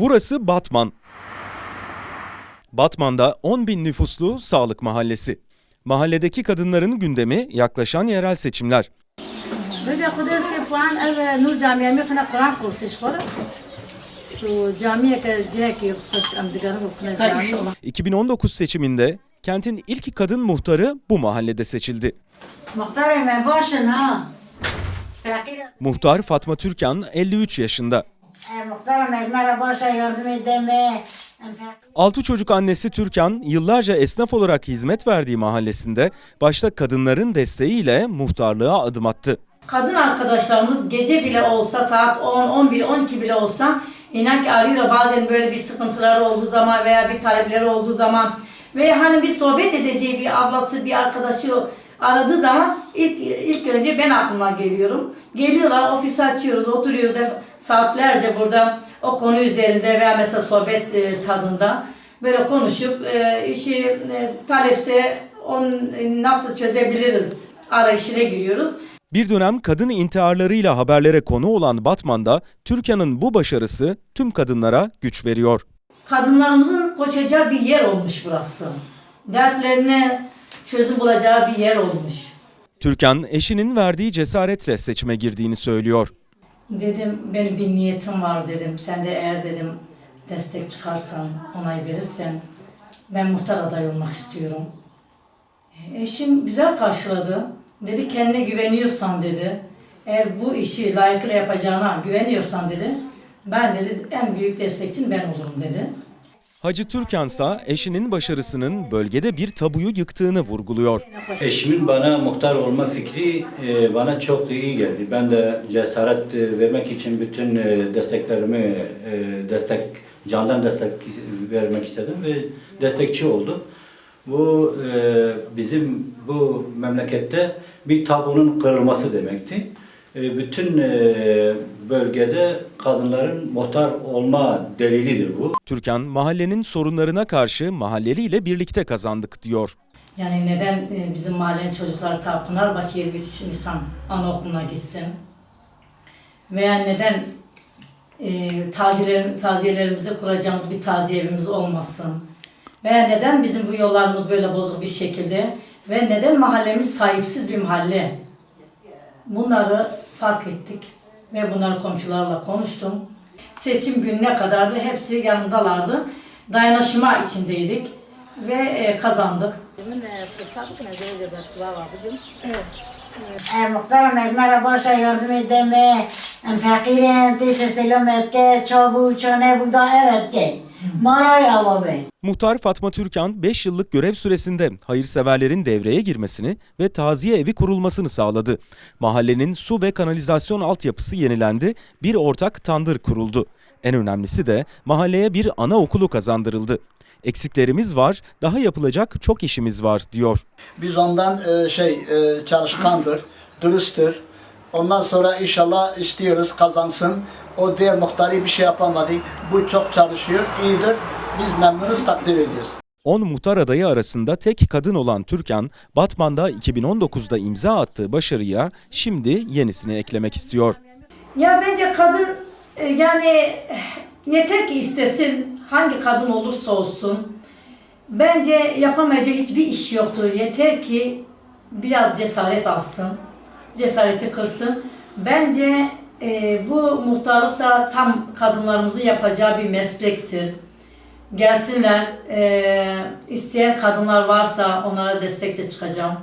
Burası Batman. Batman'da 10 bin nüfuslu Sağlık Mahallesi. Mahalledeki kadınların gündemi yaklaşan yerel seçimler. ...2019 seçiminde kentin ilk kadın muhtarı bu mahallede seçildi. Muhtarım, başın, ha. Muhtar Fatma Türkan 53 yaşında. Altı çocuk annesi Türkan yıllarca esnaf olarak hizmet verdiği mahallesinde başta kadınların desteğiyle muhtarlığa adım attı. Kadın arkadaşlarımız gece bile olsa saat 10, 11, 12 bile olsa inan ki arıyor bazen böyle bir sıkıntıları olduğu zaman veya bir talepleri olduğu zaman. Ve hani bir sohbet edeceği bir ablası bir arkadaşı aradığı zaman ilk, ilk önce ben aklına geliyorum. Geliyorlar ofisi açıyoruz oturuyoruz da saatlerce burada o konu üzerinde veya mesela sohbet e, tadında böyle konuşup e, işi e, talepse onu e, nasıl çözebiliriz arayışına giriyoruz. Bir dönem kadın intiharlarıyla haberlere konu olan Batman'da Türkan'ın bu başarısı tüm kadınlara güç veriyor. kadınlarımızın koşacağı bir yer olmuş burası. Dertlerine çözüm bulacağı bir yer olmuş. Türkan eşinin verdiği cesaretle seçime girdiğini söylüyor. Dedim benim bir niyetim var dedim. Sen de eğer dedim destek çıkarsan, onay verirsen ben muhtar aday olmak istiyorum. Eşim güzel karşıladı. Dedi kendine güveniyorsan dedi. Eğer bu işi layıkıyla yapacağına güveniyorsan dedi. Ben dedi en büyük destekçin ben olurum dedi. Hacı Türkan ise eşinin başarısının bölgede bir tabuyu yıktığını vurguluyor. Eşimin bana muhtar olma fikri e, bana çok iyi geldi. Ben de cesaret e, vermek için bütün e, desteklerimi destek candan destek vermek istedim ve destekçi oldum. Bu bizim bu memlekette bir tabunun kırılması demekti. E, bütün e, bölgede kadınların muhtar olma delilidir bu. Türkan mahallenin sorunlarına karşı mahalleliyle birlikte kazandık diyor. Yani neden e, bizim mahallenin çocukları ta Pınarbaşı 23 Nisan anaokuluna gitsin? Veya neden e, taziyeler, taziyelerimizi kuracağımız bir taziye evimiz olmasın? Veya neden bizim bu yollarımız böyle bozuk bir şekilde? Ve neden mahallemiz sahipsiz bir mahalle? Bunları fark ettik ve bunları komşularla konuştum. Seçim gününe kadar da hepsi yanındalardı. Dayanışma içindeydik ve e, kazandık. مختار مجمع باشه yardım edeme fakirin teyze selam et ke çabu çane buda evet ke mara ya be Muhtar Fatma Türkan 5 yıllık görev süresinde hayırseverlerin devreye girmesini ve taziye evi kurulmasını sağladı. Mahallenin su ve kanalizasyon altyapısı yenilendi, bir ortak tandır kuruldu. En önemlisi de mahalleye bir anaokulu kazandırıldı. Eksiklerimiz var, daha yapılacak çok işimiz var diyor. Biz ondan e, şey e, çalışkandır, dürüsttür. Ondan sonra inşallah istiyoruz kazansın. O diğer muhtari bir şey yapamadı. Bu çok çalışıyor, iyidir. Biz memnunuz, takdir ediyoruz. 10 muhtar adayı arasında tek kadın olan Türkan, Batman'da 2019'da imza attığı başarıya şimdi yenisini eklemek istiyor. Ya bence kadın e, yani yeter ki istesin hangi kadın olursa olsun. Bence yapamayacağı hiçbir iş yoktur. Yeter ki biraz cesaret alsın. Cesareti kırsın. Bence e, bu muhtarlık da tam kadınlarımızın yapacağı bir meslektir. Gelsinler, e, isteyen kadınlar varsa onlara destekle çıkacağım.